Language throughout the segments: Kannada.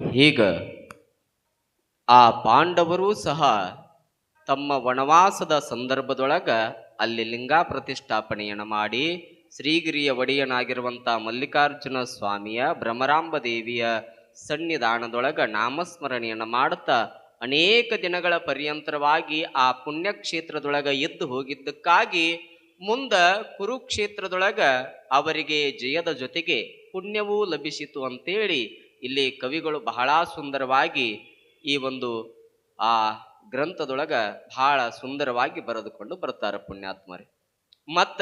ಹೀಗ ಆ ಪಾಂಡವರು ಸಹ ತಮ್ಮ ವನವಾಸದ ಸಂದರ್ಭದೊಳಗ ಅಲ್ಲಿ ಲಿಂಗ ಪ್ರತಿಷ್ಠಾಪನೆಯನ್ನು ಮಾಡಿ ಶ್ರೀಗಿರಿಯ ಒಡೆಯನಾಗಿರುವಂಥ ಮಲ್ಲಿಕಾರ್ಜುನ ಸ್ವಾಮಿಯ ಭ್ರಮರಾಂಬ ದೇವಿಯ ಸನ್ನಿಧಾನದೊಳಗ ನಾಮಸ್ಮರಣೆಯನ್ನು ಮಾಡುತ್ತಾ ಅನೇಕ ದಿನಗಳ ಪರ್ಯಂತರವಾಗಿ ಆ ಪುಣ್ಯಕ್ಷೇತ್ರದೊಳಗ ಎದ್ದು ಹೋಗಿದ್ದಕ್ಕಾಗಿ ಮುಂದ ಕುರುಕ್ಷೇತ್ರದೊಳಗ ಅವರಿಗೆ ಜಯದ ಜೊತೆಗೆ ಪುಣ್ಯವೂ ಲಭಿಸಿತು ಅಂತೇಳಿ ಇಲ್ಲಿ ಕವಿಗಳು ಬಹಳ ಸುಂದರವಾಗಿ ಈ ಒಂದು, ಆ ಗ್ರಂಥದೊಳಗ ಬಹಳ ಸುಂದರವಾಗಿ ಬರೆದುಕೊಂಡು ಬರ್ತಾರೆ ಪುಣ್ಯಾತ್ಮರೇ. ಮತ್ತ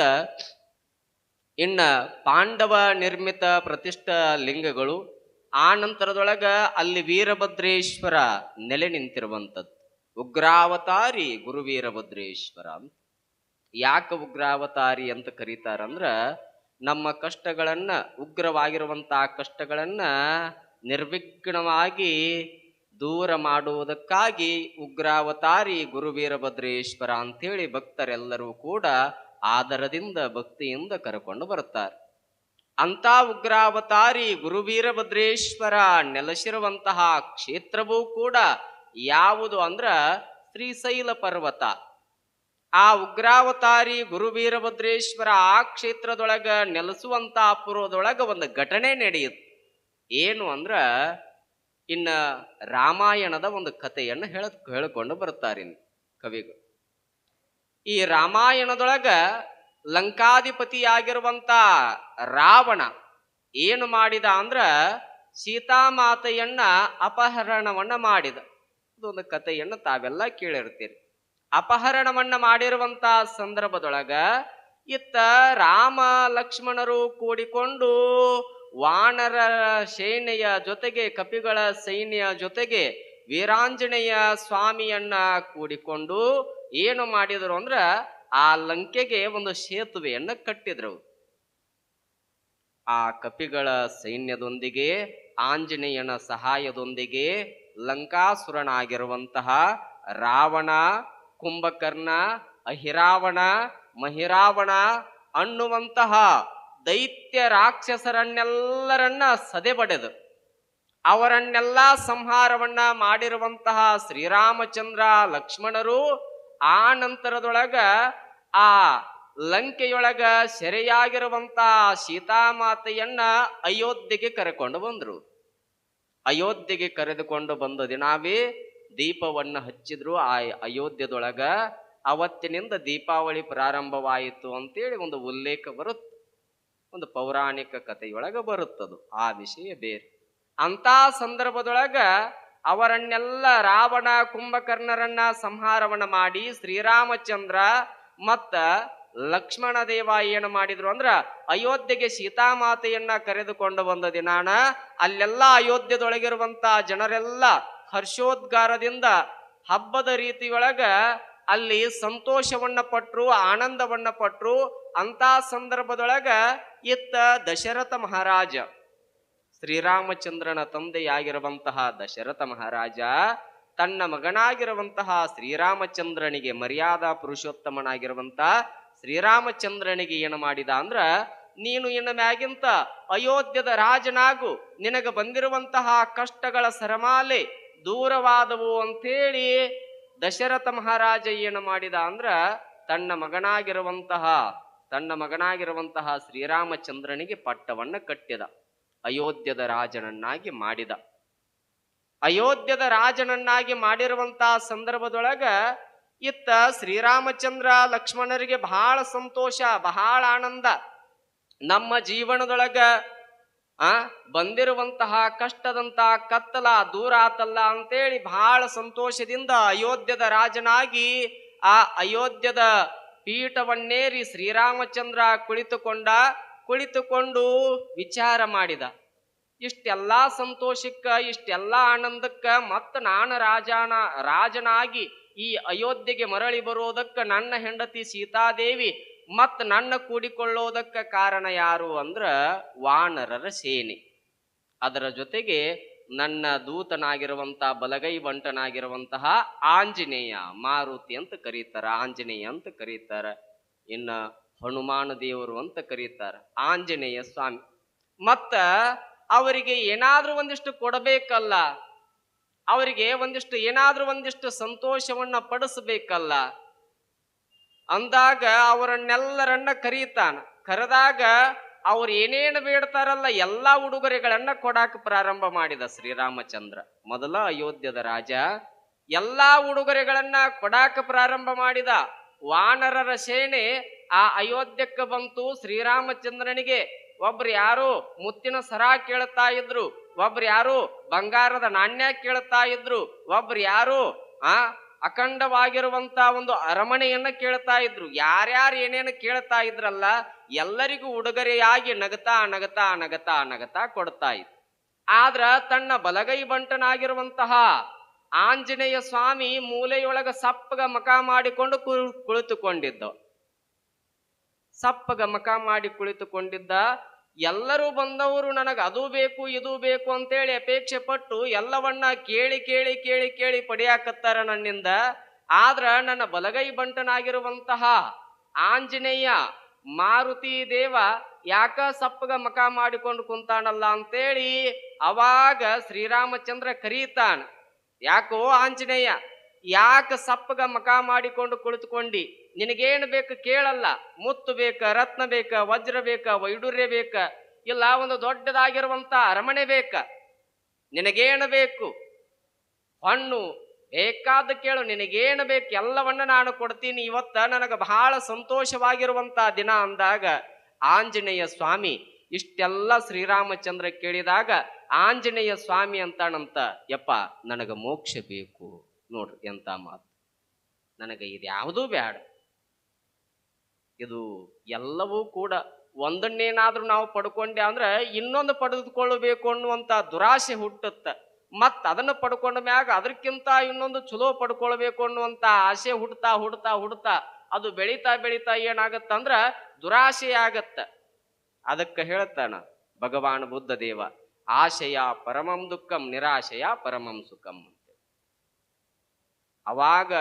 ಇನ್ನ ಪಾಂಡವ ನಿರ್ಮಿತ ಪ್ರತಿಷ್ಠ ಲಿಂಗಗಳು ಆ ನಂತರದೊಳಗ ಅಲ್ಲಿ ವೀರಭದ್ರೇಶ್ವರ ನೆಲೆ ನಿಂತಿರುವಂಥದ್ದು. ಉಗ್ರಾವತಾರಿ ಗುರು ವೀರಭದ್ರೇಶ್ವರ ಅಂತ. ಯಾಕೆ ಉಗ್ರಾವತಾರಿ ಅಂತ ಕರೀತಾರಂದ್ರ ನಮ್ಮ ಕಷ್ಟಗಳನ್ನ ಉಗ್ರವಾಗಿರುವಂತಹ ಕಷ್ಟಗಳನ್ನ ನಿರ್ವಿಘ್ನವಾಗಿ ದೂರ ಮಾಡುವುದಕ್ಕಾಗಿ ಉಗ್ರಾವತಾರಿ ಗುರುವೀರಭದ್ರೇಶ್ವರ ಅಂಥೇಳಿ ಭಕ್ತರೆಲ್ಲರೂ ಕೂಡ ಆದರದಿಂದ, ಭಕ್ತಿಯಿಂದ ಕರ್ಕೊಂಡು ಬರುತ್ತಾರೆ. ಅಂತ ಉಗ್ರಾವತಾರಿ ಗುರುವೀರಭದ್ರೇಶ್ವರ ನೆಲೆಸಿರುವಂತಹ ಕ್ಷೇತ್ರವೂ ಕೂಡ ಯಾವುದು ಅಂದ್ರ ಶ್ರೀಶೈಲ ಪರ್ವತ. ಆ ಉಗ್ರಾವತಾರಿ ಗುರುವೀರಭದ್ರೇಶ್ವರ ಆ ಕ್ಷೇತ್ರದೊಳಗ ನೆಲೆಸುವಂತಹ ಪೂರ್ವದೊಳಗ ಒಂದು ಘಟನೆ ನಡೆಯುತ್ತೆ. ಏನು ಅಂದ್ರ ಇನ್ನ ರಾಮಾಯಣದ ಒಂದು ಕಥೆಯನ್ನು ಹೇಳ, ಹೇಳಿಕೊಂಡು ಬರ್ತಾರೆ ಕವಿಗಳು. ಈ ರಾಮಾಯಣದೊಳಗ ಲಂಕಾಧಿಪತಿಯಾಗಿರುವಂತ ರಾವಣ ಏನು ಮಾಡಿದ ಅಂದ್ರ ಸೀತಾಮಾತೆಯನ್ನ ಅಪಹರಣವನ್ನ ಮಾಡಿದ. ಇದೊಂದು ಕಥೆಯನ್ನು ತಾವೆಲ್ಲ ಕೇಳಿರ್ತೀರಿ. ಅಪಹರಣವನ್ನ ಮಾಡಿರುವಂತ ಸಂದರ್ಭದೊಳಗ ಇತ್ತ ರಾಮ ಲಕ್ಷ್ಮಣರು ಕೂಡಿಕೊಂಡು ವಾನರ ಸೇನೆಯ ಜೊತೆಗೆ ಕಪಿಗಳ ಸೈನ್ಯ ಜೊತೆಗೆ ವೀರಾಂಜನೇಯ ಸ್ವಾಮಿಯನ್ನ ಕೂಡಿಕೊಂಡು ಏನು ಮಾಡಿದರು ಅಂದ್ರ ಆ ಲಂಕೆಗೆ ಒಂದು ಸೇತುವೆಯನ್ನು ಕಟ್ಟಿದ್ರು. ಆ ಕಪಿಗಳ ಸೈನ್ಯದೊಂದಿಗೆ, ಆಂಜನೇಯನ ಸಹಾಯದೊಂದಿಗೆ ಲಂಕಾಸುರನಾಗಿರುವಂತಹ ರಾವಣ, ಕುಂಭಕರ್ಣ, ಅಹಿರಾವಣ, ಮಹಿರಾವಣ ಅನ್ನುವಂತಹ ದೈತ್ಯ ರಾಕ್ಷಸರನ್ನೆಲ್ಲರನ್ನ ಸದೆಬಡೆದು ಅವರನ್ನೆಲ್ಲ ಸಂಹಾರವನ್ನ ಮಾಡಿರುವಂತಹ ಶ್ರೀರಾಮಚಂದ್ರ ಲಕ್ಷ್ಮಣರು ಆ ನಂತರದೊಳಗ ಆ ಲಂಕೆಯೊಳಗ ಸೆರೆಯಾಗಿರುವಂತಹ ಸೀತಾಮಾತೆಯನ್ನ ಅಯೋಧ್ಯೆಗೆ ಕರೆಕೊಂಡು ಬಂದರು. ಅಯೋಧ್ಯೆಗೆ ಕರೆದುಕೊಂಡು ಬಂದ ದಿನಾವೇ ದೀಪವನ್ನ ಹಚ್ಚಿದ್ರು. ಆ ಅಯೋಧ್ಯದೊಳಗ ಅವತ್ತಿನಿಂದ ದೀಪಾವಳಿ ಪ್ರಾರಂಭವಾಯಿತು ಅಂತೇಳಿ ಒಂದು ಉಲ್ಲೇಖ ಬರುತ್ತೆ ಒಂದು ಪೌರಾಣಿಕ ಕಥೆಯೊಳಗೆ ಬರುತ್ತದು. ಆ ವಿಷಯ ಬೇರೆ. ಅಂತ ಸಂದರ್ಭದೊಳಗ ಅವರನ್ನೆಲ್ಲ ರಾವಣ, ಕುಂಭಕರ್ಣರನ್ನ ಸಂಹಾರವನ್ನ ಮಾಡಿ ಶ್ರೀರಾಮಚಂದ್ರ ಮತ್ತ ಲಕ್ಷ್ಮಣ ದೇವ ಏನು ಮಾಡಿದ್ರು ಅಂದ್ರ ಅಯೋಧ್ಯೆಗೆ ಸೀತಾಮಾತೆಯನ್ನ ಕರೆದುಕೊಂಡು ಬಂದ ದಿನಾನ ಅಲ್ಲೆಲ್ಲ ಅಯೋಧ್ಯದೊಳಗಿರುವಂತ ಜನರೆಲ್ಲ ಹರ್ಷೋದ್ಗಾರದಿಂದ ಹಬ್ಬದ ರೀತಿಯೊಳಗ ಅಲ್ಲಿ ಸಂತೋಷವನ್ನ ಪಟ್ರು, ಆನಂದವನ್ನ ಪಟ್ರು ಅಂತ ಸಂದರ್ಭದೊಳಗ ಇತ್ತ ದಶರಥ ಮಹಾರಾಜ, ಶ್ರೀರಾಮಚಂದ್ರನ ತಂದೆಯಾಗಿರುವಂತಹ ದಶರಥ ಮಹಾರಾಜ, ತನ್ನ ಮಗನಾಗಿರುವಂತಹ ಶ್ರೀರಾಮಚಂದ್ರನಿಗೆ ಮರ್ಯಾದಾ ಪುರುಷೋತ್ತಮನಾಗಿರುವಂತ ಶ್ರೀರಾಮಚಂದ್ರನಿಗೆ ಏನು ಮಾಡಿದ ಅಂದ್ರ, ನೀನು ಇನ್ನು ಮ್ಯಾಗಿಂತ ಅಯೋಧ್ಯದ ರಾಜನಾಗು, ನಿನಗೆ ಬಂದಿರುವಂತಹ ಕಷ್ಟಗಳ ಸರಮಾಲೆ ದೂರವಾದವು ಅಂತೇಳಿ ದಶರಥ ಮಹಾರಾಜ ಏನು ಮಾಡಿದ ಅಂದ್ರ, ತನ್ನ ಮಗನಾಗಿರುವಂತಹ ತನ್ನ ಮಗನಾಗಿರುವಂತಹ ಶ್ರೀರಾಮಚಂದ್ರನಿಗೆ ಪಟ್ಟವನ್ನ ಕಟ್ಟಿದ. ಅಯೋಧ್ಯದ ರಾಜನನ್ನಾಗಿ ಮಾಡಿದ. ಅಯೋಧ್ಯದ ರಾಜನನ್ನಾಗಿ ಮಾಡಿರುವಂತಹ ಸಂದರ್ಭದೊಳಗ ಇತ್ತ ಶ್ರೀರಾಮಚಂದ್ರ ಲಕ್ಷ್ಮಣರಿಗೆ ಬಹಳ ಸಂತೋಷ, ಬಹಳ ಆನಂದ. ನಮ್ಮ ಜೀವನದೊಳಗ, ಆ, ಬಂದಿರುವಂತಹ ಕಷ್ಟದಂತಹ ಕತ್ತಲ, ದೂರ ಆತಲ್ಲ ಅಂತೇಳಿ ಬಹಳ ಸಂತೋಷದಿಂದ ಅಯೋಧ್ಯದ ರಾಜನಾಗಿ ಆ ಅಯೋಧ್ಯದ ಪೀಠವನ್ನೇರಿ ಶ್ರೀರಾಮಚಂದ್ರ ಕುಳಿತುಕೊಂಡ, ಕುಳಿತುಕೊಂಡು ವಿಚಾರ ಮಾಡಿದ. ಇಷ್ಟೆಲ್ಲ ಸಂತೋಷಕ್ಕ, ಇಷ್ಟೆಲ್ಲ ಆನಂದಕ್ಕ ಮತ್ತ ನಾನು ರಾಜನ, ರಾಜನಾಗಿ ಈ ಅಯೋಧ್ಯೆಗೆ ಮರಳಿ ಬರೋದಕ್ಕ ನನ್ನ ಹೆಂಡತಿ ಸೀತಾದೇವಿ ಮತ್ತು ನನ್ನ ಕೂಡಿಕೊಳ್ಳೋದಕ್ಕ ಕಾರಣ ಯಾರು ಅಂದ್ರ ವಾನರರ ಸೇನೆ. ಅದರ ಜೊತೆಗೆ ನನ್ನ ದೂತನಾಗಿರುವಂತಹ ಬಲಗೈ ಬಂಟನಾಗಿರುವಂತಹ ಆಂಜನೇಯ ಮಾರುತಿ ಅಂತ ಕರೀತಾರ, ಆಂಜನೇಯ ಅಂತ ಕರೀತಾರ, ಇನ್ನ ಹನುಮಾನ ದೇವರು ಅಂತ ಕರೀತಾರ, ಆಂಜನೇಯ ಸ್ವಾಮಿ. ಮತ್ತ ಅವರಿಗೆ ಏನಾದ್ರೂ ಒಂದಿಷ್ಟು ಕೊಡಬೇಕಲ್ಲ, ಅವರಿಗೆ ಒಂದಿಷ್ಟು ಏನಾದ್ರೂ ಒಂದಿಷ್ಟು ಸಂತೋಷವನ್ನ ಪಡಿಸಬೇಕಲ್ಲ, ಅಂದಾಗ ಅವರನ್ನೆಲ್ಲರನ್ನ ಕರೀತಾನ. ಕರೆದಾಗ ಅವ್ರು ಏನೇನು ಬೇಡ್ತಾರಲ್ಲ ಎಲ್ಲಾ ಉಡುಗೊರೆಗಳನ್ನ ಕೊಡಾಕ ಪ್ರಾರಂಭ ಮಾಡಿದ ಶ್ರೀರಾಮಚಂದ್ರ. ಮೊದಲ ಅಯೋಧ್ಯದ ರಾಜ ಎಲ್ಲಾ ಉಡುಗೊರೆಗಳನ್ನ ಕೊಡಾಕ ಪ್ರಾರಂಭ ಮಾಡಿದ ವಾನರರ ಸೇನೆ ಆ ಅಯೋಧ್ಯಕ್ಕೆ ಬಂತು. ಶ್ರೀರಾಮಚಂದ್ರನಿಗೆ ಒಬ್ರು ಯಾರು ಮುತ್ತಿನ ಸರ ಕೇಳ್ತಾ ಇದ್ರು, ಒಬ್ರು ಯಾರು ಬಂಗಾರದ ನಾಣ್ಯ ಕೇಳ್ತಾ ಇದ್ರು, ಒಬ್ರು ಯಾರು, ಆ ಅಖಂಡವಾಗಿರುವಂತ ಒಂದು ಅರಮನೆಯನ್ನ ಕೇಳ್ತಾ ಇದ್ರು. ಯಾರ್ಯಾರು ಏನೇನು ಕೇಳ್ತಾ ಇದ್ರಲ್ಲ ಎಲ್ಲರಿಗೂ ಉಡುಗೊರೆಯಾಗಿ ನಗತಾ ನಗತಾ ನಗತಾ ನಗತಾ ಕೊಡ್ತಾ ಇದ್ರು. ಆದ್ರ ತನ್ನ ಬಲಗೈ ಬಂಟನಾಗಿರುವಂತಹ ಆಂಜನೇಯ ಸ್ವಾಮಿ ಮೂಲೆಯೊಳಗ ಸಪ್ಪಗ ಮಕ ಮಾಡಿಕೊಂಡು ಕುಳ್- ಕುಳಿತುಕೊಂಡಿದ್ದ. ಸಪ್ಪಗ ಮಕ ಮಾಡಿ ಕುಳಿತುಕೊಂಡಿದ್ದ ಎಲ್ಲರೂ ಬಂದವರು ನನಗೆ ಅದು ಬೇಕು, ಇದು ಬೇಕು ಅಂತೇಳಿ ಅಪೇಕ್ಷೆ ಪಟ್ಟು ಎಲ್ಲವನ್ನ ಕೇಳಿ ಕೇಳಿ ಕೇಳಿ ಕೇಳಿ ಪಡೆಯಾಕತ್ತಾರ ನನ್ನಿಂದ. ಆದ್ರ ನನ್ನ ಬಲಗೈ ಬಂಟನಾಗಿರುವಂತಹ ಆಂಜನೇಯ ಮಾರುತಿ ದೇವ ಯಾಕ ಸಪ್ಪಗ ಮಕ ಮಾಡಿಕೊಂಡು ಕುಂತಾನಲ್ಲ ಅಂತೇಳಿ ಅವಾಗ ಶ್ರೀರಾಮಚಂದ್ರ ಕರೀತಾನ. ಯಾಕೋ ಆಂಜನೇಯ, ಯಾಕ ಸಪ್ಪಗ ಮಕ ಮಾಡಿಕೊಂಡು ಕುಳಿತುಕೊಂಡಿ? ನಿನಗೇನು ಬೇಕು ಕೇಳಲ್ಲ. ಮುತ್ತು ಬೇಕ, ರತ್ನ ಬೇಕ, ವಜ್ರ ಬೇಕ, ವೈಡೂರ್ಯ ಬೇಕ. ಇಲ್ಲ, ಒಂದು ದೊಡ್ಡದಾಗಿರುವಂತ ಅರಮನೆ ಬೇಕ. ನಿನಗೇನು ಬೇಕು? ಹಣ್ಣು ಬೇಕಾದ ಕೇಳು. ನಿನಗೇನು ಬೇಕು? ಎಲ್ಲವನ್ನ ನಾನು ಕೊಡ್ತೀನಿ. ಇವತ್ತ ನನಗೆ ಬಹಳ ಸಂತೋಷವಾಗಿರುವಂತ ದಿನ ಅಂದಾಗ ಆಂಜನೇಯ ಸ್ವಾಮಿ ಇಷ್ಟೆಲ್ಲ ಶ್ರೀರಾಮಚಂದ್ರ ಕೇಳಿದಾಗ ಆಂಜನೇಯ ಸ್ವಾಮಿ ಅಂತಾನಂತ, ಯಪ್ಪ, ನನಗ ಮೋಕ್ಷ ಬೇಕು. ನೋಡ್ರಿ ಎಂತ ಮಾತು. ನನಗೆ ಇದ್ಯಾವುದೂ ಬೇಡ ಇದು ಎಲ್ಲವೂ ಕೂಡ ಒಂದನ್ನೇನಾದ್ರೂ ನಾವು ಪಡ್ಕೊಂಡೆ ಅಂದ್ರೆ ಇನ್ನೊಂದು ಪಡೆದುಕೊಳ್ಳಬೇಕು ಅನ್ನುವಂತ ದುರಾಸೆ ಹುಟ್ಟುತ್ತೆ. ಮತ್ ಅದನ್ನು ಪಡ್ಕೊಂಡ ಮ್ಯಾಗ ಅದಕ್ಕಿಂತ ಇನ್ನೊಂದು ಚಲೋ ಪಡ್ಕೊಳ್ಬೇಕು ಅನ್ನುವಂತ ಆಸೆ ಹುಡ್ತಾ ಹುಡ್ತಾ ಹುಡ್ತಾ ಅದು ಬೆಳೀತಾ ಬೆಳೀತಾ ಏನಾಗತ್ತಂದ್ರ ದುರಾಸೆ ಆಗತ್ತ. ಅದಕ್ಕೆ ಹೇಳ್ತಾನ ಭಗವಾನ್ ಬುದ್ಧ ದೇವ, ಆಶಯ ಪರಮಂ ದುಃಖಂ ನಿರಾಶಯ ಪರಮಂ ಸುಖಂ ಅವಾಗ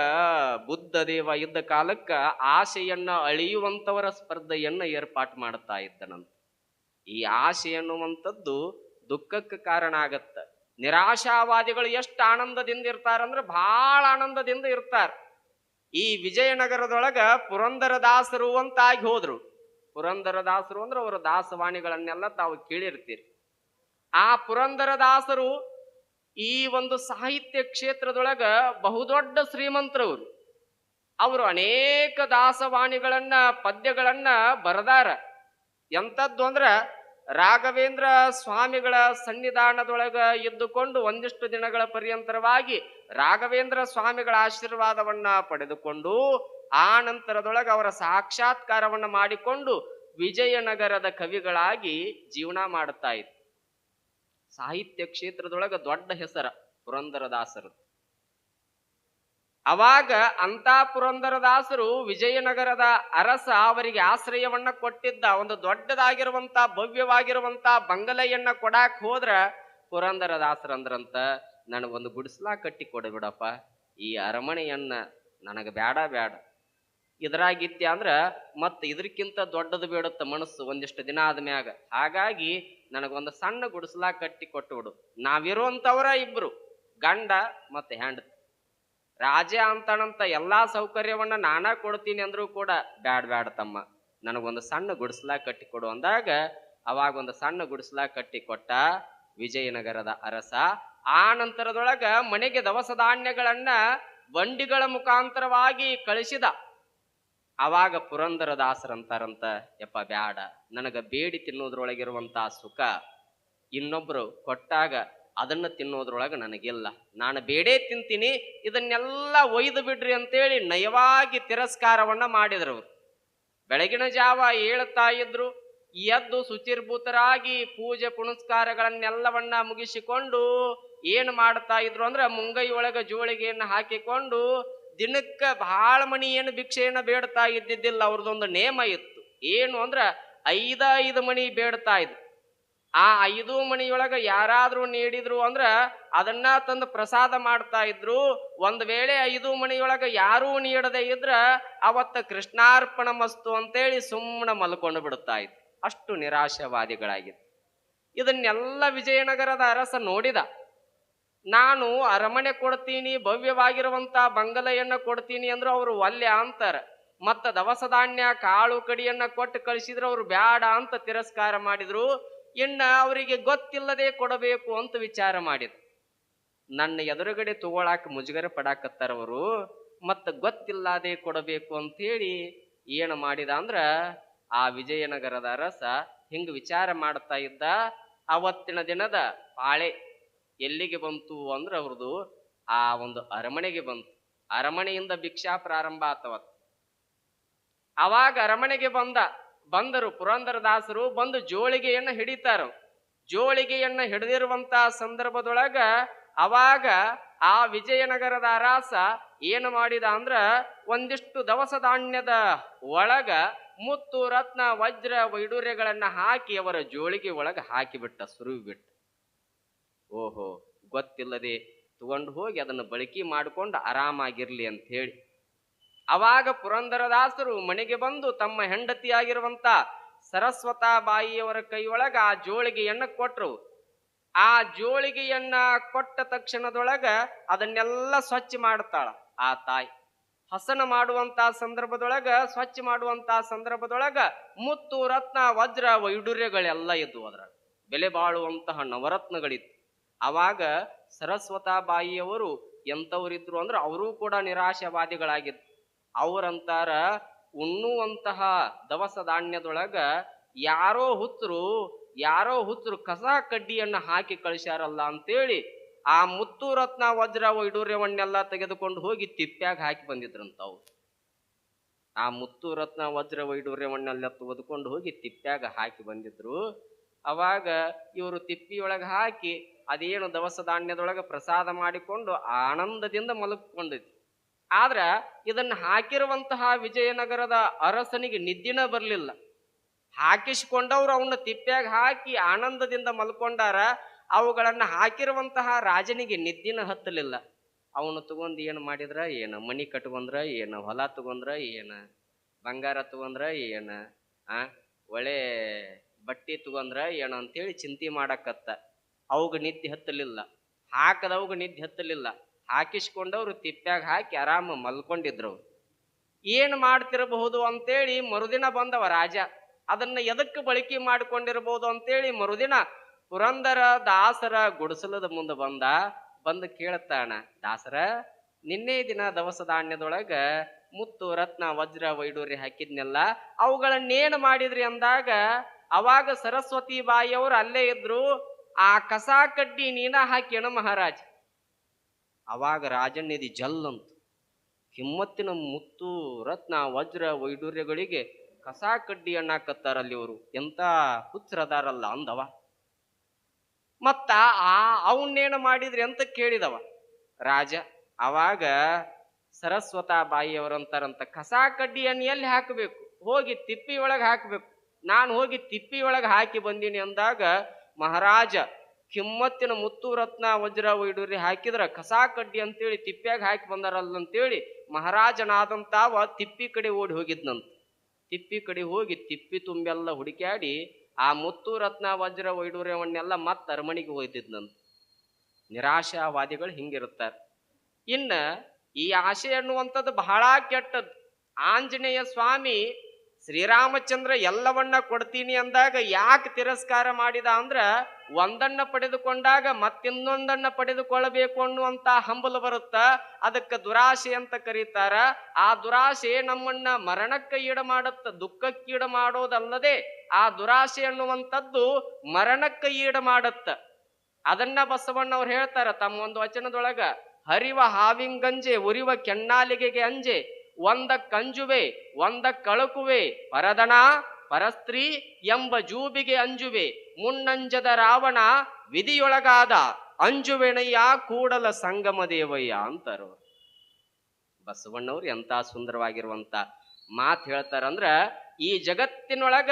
ಬುದ್ಧ ದೇವ ಇದ್ದ ಕಾಲಕ್ಕ ಆಸೆಯನ್ನ ಅಳಿಯುವಂತವರ ಸ್ಪರ್ಧೆಯನ್ನ ಏರ್ಪಾಟ್ ಮಾಡ್ತಾ ಇದ್ದನಂತ ಈ ಆಸೆ ಅನ್ನುವಂಥದ್ದು ದುಃಖಕ್ಕೆ ಕಾರಣ ಆಗತ್ತ. ನಿರಾಶಾವಾದಿಗಳು ಎಷ್ಟು ಆನಂದದಿಂದ ಇರ್ತಾರಂದ್ರೆ ಬಹಳ ಆನಂದದಿಂದ ಇರ್ತಾರ. ಈ ವಿಜಯನಗರದೊಳಗ ಪುರಂದರದಾಸರು ಅಂತಾಗಿ ಹೋದ್ರು. ಪುರಂದರದಾಸರು ಅಂದ್ರೆ ಅವರ ದಾಸವಾಣಿಗಳನ್ನೆಲ್ಲ ತಾವು ಕೇಳಿರ್ತೀರಿ. ಆ ಪುರಂದರದಾಸರು ಈ ಒಂದು ಸಾಹಿತ್ಯ ಕ್ಷೇತ್ರದೊಳಗ ಬಹುದೊಡ್ಡ ಶ್ರೀಮಂತರವರು. ಅವರು ಅನೇಕ ದಾಸವಾಣಿಗಳನ್ನ, ಪದ್ಯಗಳನ್ನ ಬರದಾರ. ಎಂಥದ್ದು ಅಂದ್ರೆ ರಾಘವೇಂದ್ರ ಸ್ವಾಮಿಗಳ ಸನ್ನಿಧಾನದೊಳಗ ಇದ್ದುಕೊಂಡು ಒಂದಿಷ್ಟು ದಿನಗಳ ಪರ್ಯಂತರವಾಗಿ ರಾಘವೇಂದ್ರ ಸ್ವಾಮಿಗಳ ಆಶೀರ್ವಾದವನ್ನ ಪಡೆದುಕೊಂಡು, ಆ ನಂತರದೊಳಗೆ ಅವರ ಸಾಕ್ಷಾತ್ಕಾರವನ್ನು ಮಾಡಿಕೊಂಡು ವಿಜಯನಗರದ ಕವಿಗಳಾಗಿ ಜೀವನ ಮಾಡುತ್ತಾ ಇದ್ರು. ಸಾಹಿತ್ಯ ಕ್ಷೇತ್ರದೊಳಗ ದೊಡ್ಡ ಹೆಸರ ಪುರಂದರದಾಸರು. ಅವಾಗ ಅಂತ ಪುರಂದರದಾಸರು ವಿಜಯನಗರದ ಅರಸ ಅವರಿಗೆ ಆಶ್ರಯವನ್ನ ಕೊಟ್ಟಿದ್ದ ಒಂದು ದೊಡ್ಡದಾಗಿರುವಂತ ಭವ್ಯವಾಗಿರುವಂತ ಬಂಗಲೆಯನ್ನ ಕೊಡಾಕ್ ಹೋದ್ರ ಪುರಂದರದಾಸರಂದ್ರಂತ, ನನಗೊಂದು ಗುಡಿಸ್ಲಾ ಕಟ್ಟಿ ಕೊಡಬಿಡಪ್ಪ ಈ ಅರಮನೆಯನ್ನ ನನಗೆ ಬೇಡ ಬೇಡ ಇದ್ರಾಗಿತ್ಯ ಅಂದ್ರ ಮತ್ತೆ ಇದಕ್ಕಿಂತ ದೊಡ್ಡದು ಬೇಡುತ್ತ ಮನಸ್ಸು ಒಂದಿಷ್ಟು ದಿನ ಆದ್ಮ್ಯಾಗ. ಹಾಗಾಗಿ ನನಗೊಂದು ಸಣ್ಣ ಗುಡಿಸ್ಲಾ ಕಟ್ಟಿ ಕೊಟ್ಟು ಬಿಡು. ಇಬ್ರು, ಗಂಡ ಮತ್ತೆ ಹೆಂಡತಿ. ರಾಜ ಅಂತಣಂತ ಎಲ್ಲಾ ಸೌಕರ್ಯವನ್ನ ನಾನಾ ಕೊಡ್ತೀನಿ ಅಂದ್ರೂ ಕೂಡ ಬ್ಯಾಡ್ ಬ್ಯಾಡ ತಮ್ಮ. ನನಗೊಂದು ಸಣ್ಣ ಗುಡಿಸ್ಲಾ ಕಟ್ಟಿ ಕೊಡು ಅಂದಾಗ ಅವಾಗ ಒಂದು ಸಣ್ಣ ಗುಡಿಸ್ಲಾ ಕಟ್ಟಿ ಕೊಟ್ಟ ವಿಜಯನಗರದ ಅರಸ, ಆ ನಂತರದೊಳಗ ಮನೆಗೆ ದವಸ ಧಾನ್ಯಗಳನ್ನ ಬಂಡಿಗಳ ಮುಖಾಂತರವಾಗಿ ಕಳಿಸಿದ. ಅವಾಗ ಪುರಂದರದಾಸರಂತಾರಂತ ಯಪ್ಪ ಬ್ಯಾಡ. ನನಗ ಬೇಡಿ ತಿನ್ನೋದ್ರೊಳಗಿರುವಂಥ ಸುಖ ಇನ್ನೊಬ್ರು ಕೊಟ್ಟಾಗ ಅದನ್ನ ತಿನ್ನೋದ್ರೊಳಗೆ ನನಗಿಲ್ಲ. ನಾನು ಬೇಡೇ ತಿಂತೀನಿ, ಇದನ್ನೆಲ್ಲ ಒಯ್ದು ಬಿಡ್ರಿ ಅಂತೇಳಿ ನಯವಾಗಿ ತಿರಸ್ಕಾರವನ್ನ ಮಾಡಿದ್ರು ಬೆಳಗಿನ ಜಾವ ಏಳ್ತಾ ಇದ್ರು, ಎದ್ದು ಶುಚಿರ್ಭೂತರಾಗಿ ಪೂಜೆ ಪುನಸ್ಕಾರಗಳನ್ನೆಲ್ಲವನ್ನ ಮುಗಿಸಿಕೊಂಡು, ಏನು ಮಾಡ್ತಾ ಇದ್ರು ಅಂದ್ರೆ ಮುಂಗೈ ಒಳಗ ಜೋಳಿಗೆಯನ್ನು ಹಾಕಿಕೊಂಡು ದಿನಕ್ಕ ಭಾಳ ಮಣಿ ಏನು ಭಿಕ್ಷೆಯನ್ನು ಬೇಡ್ತಾ ಇದ್ದಿದ್ದಿಲ್ಲ ಅವ್ರದ್ದೊಂದು ನೇಮ ಇತ್ತು. ಏನು ಅಂದ್ರೆ ಐದ ಐದು ಮಣಿ ಬೇಡ್ತಾ ಇದ್ರು ಆ ಐದು ಮಣಿಯೊಳಗೆ ಯಾರಾದರೂ ನೀಡಿದ್ರು ಅಂದ್ರ ಅದನ್ನ ತಂದು ಪ್ರಸಾದ ಮಾಡ್ತಾ ಇದ್ರು. ಒಂದು ವೇಳೆ ಐದು ಮಣಿಯೊಳಗೆ ಯಾರೂ ನೀಡದೆ ಇದ್ರ ಅವತ್ತ ಕೃಷ್ಣಾರ್ಪಣ ಮಸ್ತು ಅಂತೇಳಿ ಸುಮ್ಮನೆ ಮಲ್ಕೊಂಡು ಬಿಡ್ತಾ ಇದ್ರು ಅಷ್ಟು ನಿರಾಶವಾದಿಗಳಾಗಿತ್ತು ಇದನ್ನೆಲ್ಲ ವಿಜಯನಗರದ ಅರಸ ನೋಡಿದ. ನಾನು ಅರಮನೆ ಕೊಡ್ತೀನಿ, ಭವ್ಯವಾಗಿರುವಂತ ಬಂಗಲೆಯನ್ನ ಕೊಡ್ತೀನಿ ಅಂದ್ರೆ ಅವರು ಒಲ್ಲೆ ಅಂತಾರ. ಮತ್ತ ದವಸ ಧಾನ್ಯ ಕಾಳು ಕಡಿಯನ್ನ ಕೊಟ್ಟು ಕಳಿಸಿದ್ರು ಅವ್ರು ಬ್ಯಾಡ ಅಂತ ತಿರಸ್ಕಾರ ಮಾಡಿದ್ರು. ಇನ್ನ ಅವರಿಗೆ ಗೊತ್ತಿಲ್ಲದೆ ಕೊಡಬೇಕು ಅಂತ ವಿಚಾರ ಮಾಡಿದ್ರು. ನನ್ನ ಎದುರುಗಡೆ ತಗೊಳಾಕ ಮುಜುಗರ ಪಡಾಕತ್ತಾರವರು ಮತ್ತ ಗೊತ್ತಿಲ್ಲದೆ ಕೊಡಬೇಕು ಅಂತ ಹೇಳಿ ಏನು ಮಾಡಿದ ಅಂದ್ರ ಆ ವಿಜಯನಗರದ ಅರಸ ಹಿಂಗ ವಿಚಾರ ಮಾಡ್ತಾ ಇದ್ದ. ಅವತ್ತಿನ ದಿನದ ಪಾಳೆ ಎಲ್ಲಿಗೆ ಬಂತು ಅಂದ್ರೆ ಅವ್ರದ್ದು ಆ ಒಂದು ಅರಮನೆಗೆ ಬಂತು. ಅರಮನೆಯಿಂದ ಭಿಕ್ಷಾ ಪ್ರಾರಂಭ ಆತವತ್ ಅವಾಗ ಅರಮನೆಗೆ ಬಂದ, ಬಂದರು ಪುರಂದರದಾಸರು ಬಂದು ಜೋಳಿಗೆಯನ್ನ ಹಿಡಿತಾರ. ಜೋಳಿಗೆಯನ್ನ ಹಿಡಿದಿರುವಂತ ಸಂದರ್ಭದೊಳಗ ಅವಾಗ ಆ ವಿಜಯನಗರದ ಅರಾಸ ಏನು ಮಾಡಿದ ಅಂದ್ರ ಒಂದಿಷ್ಟು ದವಸ ಧಾನ್ಯದ ಒಳಗ ಮುತ್ತು, ರತ್ನ, ವಜ್ರ, ವೈಡೂರ್ಯಗಳನ್ನ ಹಾಕಿ ಅವರ ಜೋಳಿಗೆ ಒಳಗ ಹಾಕಿಬಿಟ್ಟ ಸುರುವಿ ಬಿಟ್ಟ ಓಹೋ, ಗೊತ್ತಿಲ್ಲದೆ ತಗೊಂಡು ಹೋಗಿ ಅದನ್ನು ಬಳಕೆ ಮಾಡಿಕೊಂಡು ಆರಾಮಾಗಿರ್ಲಿ ಅಂತ ಹೇಳಿ ಅವಾಗ ಪುರಂದರದಾಸರು ಮನೆಗೆ ಬಂದು ತಮ್ಮ ಹೆಂಡತಿಯಾಗಿರುವಂತ ಸರಸ್ವತಾ ಬಾಯಿಯವರ ಕೈಯೊಳಗ ಆ ಜೋಳಿಗೆಯನ್ನ ಕೊಟ್ಟರು ಆ ಜೋಳಿಗೆಯನ್ನ ಕೊಟ್ಟ ತಕ್ಷಣದೊಳಗ ಅದನ್ನೆಲ್ಲ ಸ್ವಚ್ಛ ಮಾಡುತ್ತಾಳ ಆ ತಾಯಿ. ಹಸನ ಮಾಡುವಂತ ಸಂದರ್ಭದೊಳಗ, ಸ್ವಚ್ಛ ಮಾಡುವಂತ ಸಂದರ್ಭದೊಳಗ ಮುತ್ತು, ರತ್ನ, ವಜ್ರ ವೈಡೂರ್ಯಗಳೆಲ್ಲ ಇದ್ವು ಅದರ ಬೆಲೆ ಬಾಳುವಂತಹ ನವರತ್ನಗಳಿತ್ತು. ಅವಾಗ ಸರಸ್ವತಾ ಬಾಯಿಯವರು ಎಂಥವರಿದ್ರು ಅಂದ್ರೆ ಅವರೂ ಕೂಡ ನಿರಾಶವಾದಿಗಳಾಗಿದ್ರು ಅವರಂತಾರ ಉಣ್ಣುವಂತಹ ದವಸ ಧಾನ್ಯದೊಳಗ ಯಾರೋ ಹುತ್ತರು ಯಾರೋ ಹುತ್ತರು ಕಸ ಕಡ್ಡಿಯನ್ನು ಹಾಕಿ ಕಳಿಸ್ಯಾರಲ್ಲ ಅಂತೇಳಿ ಆ ಮುತ್ತು ರತ್ನ ವಜ್ರ ವೈಡೂರ್ಯವನ್ನೆಲ್ಲ ತೆಗೆದುಕೊಂಡು ಹೋಗಿ ತಿಪ್ಪ್ಯಾಗ ಹಾಕಿ ಬಂದಿದ್ರಂತ ಅವ್ರು. ಆ ಮುತ್ತು ರತ್ನ ವಜ್ರ ವೈಡೂರ್ಯವನ್ನೆಲ್ಲ ತೆಗೆದುಕೊಂಡು ಹೋಗಿ ತಿಪ್ಪ್ಯಾಗ ಹಾಕಿ ಬಂದಿದ್ರು. ಅವಾಗ ಇವರು ತಿಪ್ಪಿಯೊಳಗೆ ಹಾಕಿ ಅದೇನು ದವಸ ಧಾನ್ಯದೊಳಗೆ ಪ್ರಸಾದ ಮಾಡಿಕೊಂಡು ಆನಂದದಿಂದ ಮಲಗಿಕೊಂಡಿದ್ರು ಆದ್ರೆ ಇದನ್ನು ಹಾಕಿರುವಂತಹ ವಿಜಯನಗರದ ಅರಸನಿಗೆ ನಿದ್ದಿನ ಬರಲಿಲ್ಲ. ಹಾಕಿಸಿಕೊಂಡವ್ರು ಅವನ್ನ ತಿಪ್ಪ್ಯಾಗ ಹಾಕಿ ಆನಂದದಿಂದ ಮಲ್ಕೊಂಡಾರ ಅವುಗಳನ್ನು ಹಾಕಿರುವಂತಹ ರಾಜನಿಗೆ ನಿದ್ದಿನ ಹತ್ತಲಿಲ್ಲ. ಅವನು ತಗೊಂಡು ಏನು ಮಾಡಿದ್ರ? ಏನ ಮನಿ ಕಟ್ಕೊಂಡ್ರ ಏನ ಹೊಲ ತಗೊಂಡ್ರ? ಏನ ಬಂಗಾರ ತಗೊಂಡ್ರ? ಏನ, ಆ, ಒಳ್ಳೆ ಬಟ್ಟಿ ತಗೊಂಡ್ರ? ಏನ ಅಂತೇಳಿ ಚಿಂತೆ ಮಾಡಕತ್ತ. ಅವಾಗ ನಿದ್ದೆ ಹತ್ತಲಿಲ್ಲ. ಹಾಕದವಾಗ ನಿದ್ದೆ ಹತ್ತಲಿಲ್ಲ. ಹಾಕಿಸ್ಕೊಂಡವ್ರು ತಿಪ್ಪ್ಯಾಗ ಹಾಕಿ ಆರಾಮ ಮಲ್ಕೊಂಡಿದ್ರು. ಏನು ಮಾಡ್ತಿರಬಹುದು ಅಂತೇಳಿ ಮರುದಿನ ಬಂದವ ರಾಜ. ಅದನ್ನ ಎದಕ್ಕೆ ಬಳಕೆ ಮಾಡಿಕೊಂಡಿರಬಹುದು ಅಂತೇಳಿ ಮರುದಿನ ಪುರಂದರ ದಾಸರ ಗುಡಿಸಲದ ಮುಂದೆ ಬಂದ, ಬಂದು ಕೇಳುತ್ತಾಣ ದಾಸರ, ನಿನ್ನೆ ದಿನ ದವಸ ಧಾನ್ಯದೊಳಗ ಮುತ್ತು, ರತ್ನ, ವಜ್ರ, ವೈಡೂರಿ ಹಾಕಿದ್ನೆಲ್ಲ, ಅವುಗಳನ್ನೇನು ಮಾಡಿದ್ರಿ ಅಂದಾಗ, ಅವಾಗ ಸರಸ್ವತಿ ಬಾಯಿಯವರು ಅಲ್ಲೇ ಇದ್ರು ಆ ಕಸ ಕಡ್ಡಿ ನೀನ ಹಾಕ್ಯಣ ಮಹಾರಾಜ? ಅವಾಗ ರಾಜನಿಧಿ ಜಲ್ಲಂತು ಹಿಮ್ಮತ್ತಿನ ಮುತ್ತು ರತ್ನ ವಜ್ರ ವೈಡೂರ್ಯಗಳಿಗೆ ಕಸ ಕಡ್ಡಿ ಅಣ್ಣಾಕತ್ತಾರಲ್ಲಿ ಇವರು. ಎಂತ ಹುಚ್ಚರದಾರಲ್ಲ ಅಂದವ. ಮತ್ತ ಆ ಅವನ್ನೇನು ಮಾಡಿದ್ರಿ ಅಂತ ಕೇಳಿದವ? ರಾಜ, ಅವಾಗ ಸರಸ್ವತಾ ಬಾಯಿಯವರಂತಾರಂತ ಕಸ ಕಡ್ಡಿಯನ್ನು ಎಲ್ಲಿ ಹಾಕಬೇಕು? ಹೋಗಿ ತಿಪ್ಪಿ ಒಳಗೆ ಹಾಕಬೇಕು. ನಾನು ಹೋಗಿ ತಿಪ್ಪಿ ಒಳಗೆ ಹಾಕಿ ಬಂದೀನಿ ಅಂದಾಗ ಮಹಾರಾಜ, ಕಿಮ್ಮತ್ತಿನ ಮುತ್ತು ರತ್ನ ವಜ್ರ ವೈಡೂರಿ ಹಾಕಿದ್ರ ಕಸಾ ಕಡ್ಡಿ ಅಂತೇಳಿ ತಿಪ್ಪ್ಯಾಗ ಹಾಕಿ ಬಂದಾರಲ್ಲಂತೇಳಿ ಮಹಾರಾಜನಾದಂತಾವ ತಿಪ್ಪಿ ಕಡೆ ಓಡಿ ಹೋಗಿದ್ನಂತ. ತಿಪ್ಪಿ ಕಡೆ ಹೋಗಿ ತಿಪ್ಪಿ ತುಂಬೆಲ್ಲ ಹುಡುಕ್ಯಾಡಿ ಆ ಮುತ್ತು ರತ್ನ ವಜ್ರ ವೈಡೂರ್ಯವನ್ನೆಲ್ಲ ಮತ್ತೆ ಅರಮನೆಗೆ ಒಯ್ದಿದ್ನಂತ. ನಿರಾಶಾವಾದಿಗಳು ಹಿಂಗಿರುತ್ತಾರೆ. ಇನ್ನ ಈ ಆಶೆ ಅನ್ನುವಂಥದ್ದು ಬಹಳ ಕೆಟ್ಟದ್ದು. ಆಂಜನೇಯ ಸ್ವಾಮಿ ಶ್ರೀರಾಮಚಂದ್ರ ಎಲ್ಲವನ್ನ ಕೊಡ್ತೀನಿ ಅಂದಾಗ ಯಾಕೆ ತಿರಸ್ಕಾರ ಮಾಡಿದ ಅಂದ್ರ ಒಂದನ್ನ ಪಡೆದುಕೊಂಡಾಗ ಮತ್ತಿನ್ನೊಂದನ್ನ ಪಡೆದುಕೊಳ್ಳಬೇಕು ಅನ್ನುವಂತ ಹಂಬಲ ಬರುತ್ತ. ಅದಕ್ಕೆ ದುರಾಶೆ ಅಂತ ಕರೀತಾರ. ಆ ದುರಾಶೆ ನಮ್ಮನ್ನ ಮರಣಕ್ಕೆ ಈಡ ಮಾಡುತ್ತ ದುಃಖಕ್ಕೀಡ ಮಾಡೋದಲ್ಲದೆ ಆ ದುರಾಶೆ ಅನ್ನುವಂಥದ್ದು ಮರಣಕ್ಕೆ ಈಡ ಮಾಡುತ್ತ. ಅದನ್ನ ಬಸವಣ್ಣವ್ರು ಹೇಳ್ತಾರ ತಮ್ಮ ಒಂದು ವಚನದೊಳಗ, ಹರಿವ ಹಾವಿಂಗಂಜೆ, ಉರಿವ ಕೆನ್ನಾಲಿಗೆಗೆ ಅಂಜೆ ಒಂದ ಕಂಜುವೆ, ಒಂದ ಕಳಕುವೆ ಪರದಣ ಪರಸ್ತ್ರೀ ಎಂಬ ಜೂಬಿಗೆ ಅಂಜುವೆ, ಮುನ್ನಂಜದ ರಾವಣ ವಿಧಿಯೊಳಗಾದ ಅಂಜುವೆಣಯ್ಯ ಕೂಡಲ ಸಂಗಮ ದೇವಯ್ಯ ಅಂತಾರು ಬಸವಣ್ಣವ್ರು ಎಂತ ಸುಂದರವಾಗಿರುವಂತ ಮಾತು ಹೇಳ್ತಾರಂದ್ರ, ಈ ಜಗತ್ತಿನೊಳಗ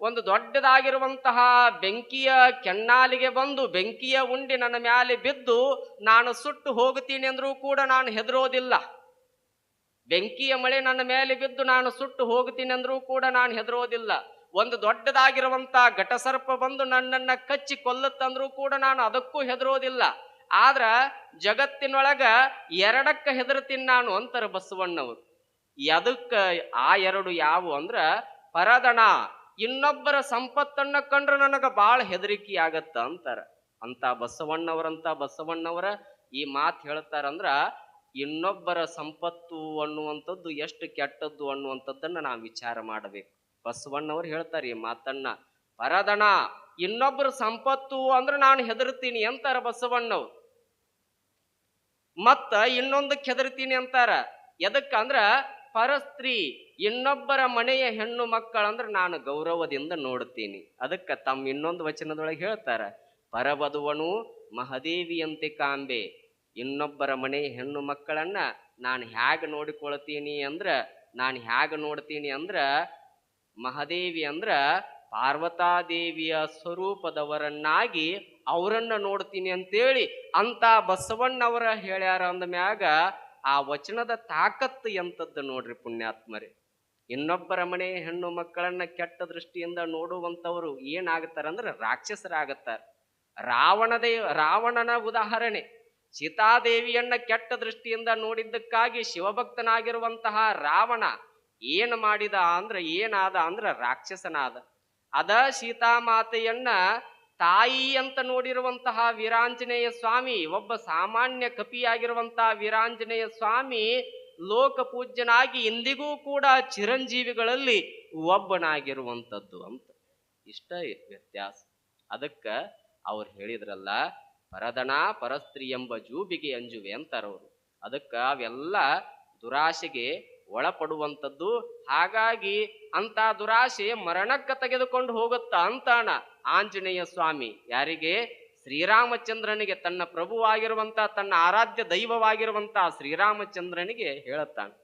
ಒಂದು ದೊಡ್ಡದಾಗಿರುವಂತಹ ಬೆಂಕಿಯ ಕೆನ್ನಾಲಿಗೆ ಬಂದು, ಬೆಂಕಿಯ ಉಂಡಿ ನನ್ನ ಮ್ಯಾಲೆ ಬಿದ್ದು, ನಾನು ಸುಟ್ಟು ಹೋಗ್ತೀನಿ ಅಂದ್ರೂ ಕೂಡ ನಾನು ಹೆದರೋದಿಲ್ಲ. ಬೆಂಕಿಯ ಮಳೆ ನನ್ನ ಮೇಲೆ ಬಿದ್ದು ನಾನು ಸುಟ್ಟು ಹೋಗ್ತೀನಿ ಅಂದ್ರೂ ಕೂಡ ನಾನು ಹೆದರೋದಿಲ್ಲ. ಒಂದು ದೊಡ್ಡದಾಗಿರುವಂತ ಘಟಸರ್ಪ ಬಂದು ನನ್ನನ್ನ ಕಚ್ಚಿ ಕೊಲ್ಲತ್ತಂದ್ರೂ ಕೂಡ ನಾನು ಅದಕ್ಕೂ ಹೆದರೋದಿಲ್ಲ. ಆದ್ರ ಜಗತ್ತಿನೊಳಗ ಎರಡಕ್ಕ ಹೆದರ್ತೀನಿ ನಾನು ಅಂತಾರ ಬಸವಣ್ಣವರು. ಎದಕ್ಕ ಆ ಎರಡು ಯಾವು ಅಂದ್ರ ಪರದಣ, ಇನ್ನೊಬ್ಬರ ಸಂಪತ್ತನ್ನ ಕಂಡ್ರೆ ನನಗ ಬಾಳ ಹೆದರಿಕೆ ಆಗತ್ತ ಅಂತಾರ. ಅಂತ ಬಸವಣ್ಣವರಂತ ಬಸವಣ್ಣವರ ಈ ಮಾತು ಹೇಳ್ತಾರಂದ್ರ ಇನ್ನೊಬ್ಬರ ಸಂಪತ್ತು ಅನ್ನುವಂಥದ್ದು ಎಷ್ಟು ಕೆಟ್ಟದ್ದು ಅನ್ನುವಂಥದ್ದನ್ನ ನಾವು ವಿಚಾರ ಮಾಡಬೇಕು. ಬಸವಣ್ಣವ್ರು ಹೇಳ್ತಾರೆ ಮಾತನ್ನ ಪರದಣ, ಇನ್ನೊಬ್ಬರ ಸಂಪತ್ತು ಅಂದ್ರೆ ನಾನು ಹೆದರ್ತೀನಿ ಅಂತಾರ ಬಸವಣ್ಣವ್ರು. ಮತ್ತ ಇನ್ನೊಂದಕ್ಕೆ ಹೆದರ್ತೀನಿ ಅಂತಾರ. ಎದಕ್ಕ ಅಂದ್ರ ಪರಸ್ತ್ರೀ ಇನ್ನೊಬ್ಬರ ಮನೆಯ ಹೆಣ್ಣು ಮಕ್ಕಳಂದ್ರೆ ನಾನು ಗೌರವದಿಂದ ನೋಡ್ತೀನಿ. ಅದಕ್ಕೆ ತಮ್ಮ ಇನ್ನೊಂದು ವಚನದೊಳಗೆ ಹೇಳ್ತಾರ ಪರವಧುವನು ಮಹದೇವಿಯಂತೆ ಕಾಂಬೆ ಇನ್ನೊಬ್ಬರ ಮನೆ ಹೆಣ್ಣು ಮಕ್ಕಳನ್ನ ನಾನು ಹೇಗೆ ನೋಡಿಕೊಳ್ತೀನಿ ಅಂದ್ರ, ನಾನು ಹ್ಯಾಗ ನೋಡ್ತೀನಿ ಅಂದ್ರ, ಮಹಾದೇವಿ ಅಂದ್ರ ಪಾರ್ವತಾದೇವಿಯ ಸ್ವರೂಪದವರನ್ನಾಗಿ ಅವರನ್ನ ನೋಡ್ತೀನಿ ಅಂತೇಳಿ ಅಂತ ಬಸವಣ್ಣವರ ಹೇಳ್ಯಾರ ಅಂದ ಮ್ಯಾಗ, ಆ ವಚನದ ತಾಕತ್ತು ಎಂತದ್ದು ನೋಡ್ರಿ ಪುಣ್ಯಾತ್ಮರೇ. ಇನ್ನೊಬ್ಬರ ಮನೆ ಹೆಣ್ಣು ಮಕ್ಕಳನ್ನ ಕೆಟ್ಟ ದೃಷ್ಟಿಯಿಂದ ನೋಡುವಂತವರು ಏನಾಗುತ್ತಾರಂದ್ರೆ ರಾಕ್ಷಸರಾಗತ್ತಾರ. ರಾವಣದೇ, ರಾವಣನ ಉದಾಹರಣೆ. ಸೀತಾದೇವಿಯನ್ನ ಕೆಟ್ಟ ದೃಷ್ಟಿಯಿಂದ ನೋಡಿದ್ದಕ್ಕಾಗಿ ಶಿವಭಕ್ತನಾಗಿರುವಂತಹ ರಾವಣ ಏನು ಮಾಡಿದ ಅಂದ್ರೆ ಏನಾದ ಅಂದ್ರೆ ರಾಕ್ಷಸನಾದ. ಅದ ಸೀತಾಮಾತೆಯನ್ನ ತಾಯಿ ಅಂತ ನೋಡಿರುವಂತಹ ವೀರಾಂಜನೇಯ ಸ್ವಾಮಿ, ಒಬ್ಬ ಸಾಮಾನ್ಯ ಕಪಿಯಾಗಿರುವಂತಹ ವೀರಾಂಜನೇಯ ಸ್ವಾಮಿ ಲೋಕ ಪೂಜ್ಯನಾಗಿ ಇಂದಿಗೂ ಕೂಡ ಚಿರಂಜೀವಿಗಳಲ್ಲಿ ಒಬ್ಬನಾಗಿರುವಂಥದ್ದು ಅಂತ. ಇಷ್ಟ ವ್ಯತ್ಯಾಸ. ಅದಕ್ಕೆ ಅವ್ರು ಹೇಳಿದ್ರಲ್ಲ ಪರದಣ ಪರಸ್ತ್ರೀ ಎಂಬ ಜೂಬಿಗೆ ಅಂಜುವೆ ಅಂತಾರವರು. ಅದಕ್ಕೆ ಅವೆಲ್ಲ ದುರಾಶೆಗೆ ಒಳಪಡುವಂಥದ್ದು. ಹಾಗಾಗಿ ಅಂತ ದುರಾಶೆ ಮರಣಕ್ಕೆ ತೆಗೆದುಕೊಂಡು ಹೋಗುತ್ತ ಅಂತಾಣ ಆಂಜನೇಯ ಸ್ವಾಮಿ. ಯಾರಿಗೆ? ಶ್ರೀರಾಮಚಂದ್ರನಿಗೆ ತನ್ನ ಪ್ರಭುವಾಗಿರುವಂತ ತನ್ನ ಆರಾಧ್ಯ ದೈವವಾಗಿರುವಂತ ಶ್ರೀರಾಮಚಂದ್ರನಿಗೆ ಹೇಳುತ್ತಾನೆ.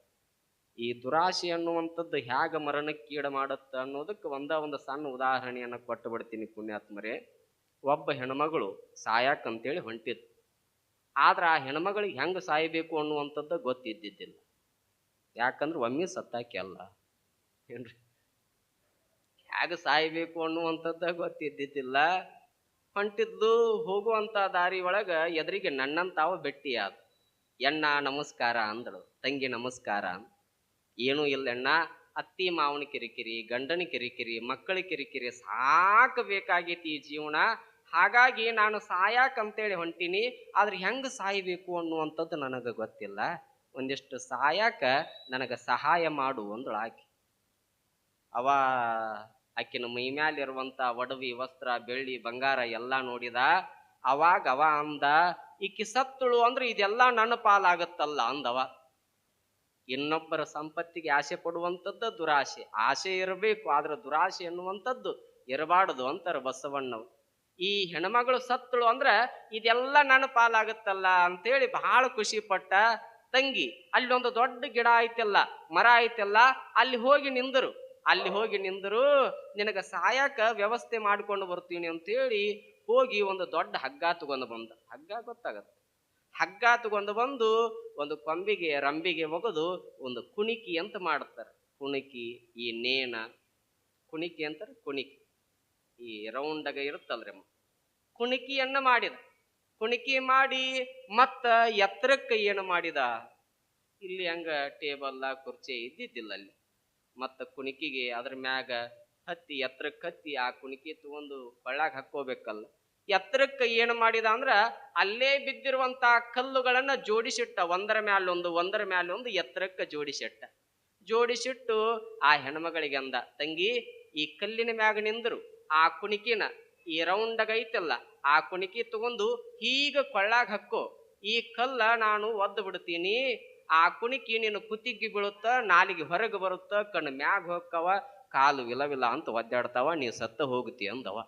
ಈ ದುರಾಶೆ ಅನ್ನುವಂಥದ್ದು ಹ್ಯಾಗ ಮರಣಕ್ಕೀಡ ಮಾಡುತ್ತ ಅನ್ನೋದಕ್ಕೆ ಒಂದ ಒಂದು ಸಣ್ಣ ಉದಾಹರಣೆಯನ್ನು ಕೊಟ್ಟು ಬಿಡ್ತೀನಿ ಪುಣ್ಯಾತ್ಮರೇ. ಒಬ್ಬ ಹೆಣ್ಮಗಳು ಸಾಯಕ್ಕಂತೇಳಿ ಹೊಂಟಿತ್ತು ಆದ್ರೆ ಆ ಹೆಣ್ಮಗಳಿಗೆ ಹೆಂಗೆ ಸಾಯಬೇಕು ಅನ್ನುವಂಥದ್ದು ಗೊತ್ತಿದ್ದಿದ್ದಿಲ್ಲ. ಯಾಕಂದ್ರೆ ಒಮ್ಮೆ ಸತ್ತಾಕೆಲ್ಲ ಏನ್ರಿ? ಹ್ಯಾಗ ಸಾಯಬೇಕು ಅನ್ನುವಂಥದ್ದ ಗೊತ್ತಿದ್ದಿದ್ದಿಲ್ಲ. ಹೊಂಟಿದ್ದು ಹೋಗುವಂಥ ದಾರಿ ಒಳಗ ಎದುರಿಗೆ ನನ್ನಂತಾವ ಬೆಟ್ಟಿ ಆದ ಎಣ್ಣ ನಮಸ್ಕಾರ ಅಂದಳು. ತಂಗಿ, ನಮಸ್ಕಾರ ಏನೂ ಇಲ್ಲ ಇಲ್ಲಣ್ಣ ಅತ್ತಿ ಮಾವನ ಕಿರಿಕಿರಿ, ಗಂಡನ ಕಿರಿಕಿರಿ, ಮಕ್ಕಳ ಕಿರಿಕಿರಿ ಸಾಕು ಬೇಕಾಗೈತಿ ಈ ಜೀವನ. ಹಾಗಾಗಿ ನಾನು ಸಾಯಾಕಂತೇಳಿ ಹೊಂಟೀನಿ, ಆದ್ರೆ ಹೆಂಗೆ ಸಾಯಬೇಕು ಅನ್ನುವಂಥದ್ದು ನನಗೆ ಗೊತ್ತಿಲ್ಲ. ಒಂದಿಷ್ಟು ಸಾಯಾಕ ನನಗೆ ಸಹಾಯ ಮಾಡು ಅಂದಳು ಆಕೆ ಅವ ಆಕಿನ ಮೈ ಮ್ಯಾಲಿರುವಂಥ ಒಡವಿ, ವಸ್ತ್ರ, ಬೆಳ್ಳಿ, ಬಂಗಾರ ಎಲ್ಲ ನೋಡಿದ, ಅವಾಗ ಅವ ಅಂದ, ಈಕಿ ಸತ್ತಳು ಅಂದ್ರೆ ಇದೆಲ್ಲ ನನ್ನ ಪಾಲಾಗತ್ತಲ್ಲ ಅಂದವ. ಇನ್ನೊಬ್ಬರ ಸಂಪತ್ತಿಗೆ ಆಸೆ ಪಡುವಂಥದ್ದು ದುರಾಸೆ. ಆಸೆ ಇರಬೇಕು, ಆದ್ರೆ ದುರಾಸೆ ಎನ್ನುವಂಥದ್ದು ಇರಬಾರದು ಅಂತಾರೆ ಬಸವಣ್ಣವ್ ಈ ಹೆಣ್ಮಗಳು ಸತ್ತಳು ಅಂದ್ರೆ ಇದೆಲ್ಲ ನನ್ನ ಪಾಲಾಗತ್ತಲ್ಲ ಅಂತೇಳಿ ಬಹಳ ಖುಷಿ ಪಟ್ಟ ತಂಗಿ. ಅಲ್ಲಿ ಒಂದು ದೊಡ್ಡ ಗಿಡ ಐತಲ್ಲ, ಮರ ಐತಲ್ಲ, ಅಲ್ಲಿ ಹೋಗಿ ನಿಂದರು. ಅಲ್ಲಿ ಹೋಗಿ ನಿಂದರು, ನಿನಗೆ ಸಾಯಕ ವ್ಯವಸ್ಥೆ ಮಾಡ್ಕೊಂಡು ಬರ್ತೀನಿ ಅಂತೇಳಿ ಹೋಗಿ ಒಂದು ದೊಡ್ಡ ಹಗ್ಗ ತಗೊಂಡು ಬಂದ. ಹಗ್ಗ ಗೊತ್ತಾಗತ್ತೆ. ಹಗ್ಗ ತಗೊಂಡು ಬಂದು ಒಂದು ಕೊಂಬಿಗೆ, ರಂಬಿಗೆ ಒಗೆದು ಒಂದು ಕುಣಿಕಿ ಅಂತ ಮಾಡ್ತಾರೆ ಕುಣಿಕಿ, ಈ ನೇಣ, ಕುಣಿಕಿ ಅಂತಾರೆ ಕುಣಿಕಿ. ಈ ರೌಂಡಾಗ ಇರುತ್ತಲ್ರಿ. ಕುಣಿಕಿಯನ್ನ ಮಾಡಿದ. ಕುಣಿಕಿ ಮಾಡಿ ಮತ್ತ ಎತ್ತರಕ್ಕೆ ಏನು ಮಾಡಿದ? ಇಲ್ಲಿ ಹಂಗ ಟೇಬಲ್, ಕುರ್ಚಿ ಇದ್ದಿದ್ದಿಲ್ಲ ಅಲ್ಲಿ. ಮತ್ತ ಕುಣಿಕಿಗೆ ಅದ್ರ ಮ್ಯಾಗ ಹತ್ತಿ, ಎತ್ತರಕ್ಕೆ ಹತ್ತಿ ಆ ಕುಣಿಕಿ ತಗೊಂಡು ಕೊಳ್ಳಾಗ ಹಾಕೋಬೇಕಲ್ಲ ಎತ್ತರಕ್ಕೆ ಏನು ಮಾಡಿದ ಅಂದ್ರ ಅಲ್ಲೇ ಬಿದ್ದಿರುವಂತಹ ಕಲ್ಲುಗಳನ್ನ ಜೋಡಿಸಿಟ್ಟ. ಒಂದರ ಮ್ಯಾಲೊಂದು ಒಂದರ ಮ್ಯಾಲೊಂದು ಎತ್ತರಕ್ಕೆ ಜೋಡಿಸಿಟ್ಟ. ಜೋಡಿಸಿಟ್ಟು ಆ ಹೆಣ್ಮಗಳಿಗೆ ಅಂದ, ತಂಗಿ, ಈ ಕಲ್ಲಿನ ಮ್ಯಾಗ ನಿಂದರು. ಆ ಕುಣಿಕಿನ ಈ ರೌಂಡಗೈತಲ್ಲ ಆ ಕುಣಿಕಿ ತಗೊಂಡು ಹೀಗ ಕೊಳ್ಳಾಗ ಹಕ್ಕೋ ಈ ಕಲ್ಲ ನಾನು ಒದ್ದು ಬಿಡ್ತೀನಿ. ಆ ಕುಣಿಕಿ ನೀನು ಕುತ್ತಿಗೆ ಬೀಳುತ್ತ, ನಾಲಿಗೆ ಹೊರಗೆ ಬರುತ್ತ, ಕಣ್ಣು ಮ್ಯಾಗ ಹೋಕ್ಕವ ಕಾಲು ವಿಲವಿಲ ಅಂತ ಒದ್ದಾಡ್ತಾವ, ನೀ ಸತ್ತ ಹೋಗುತ್ತಿ ಅಂದವ.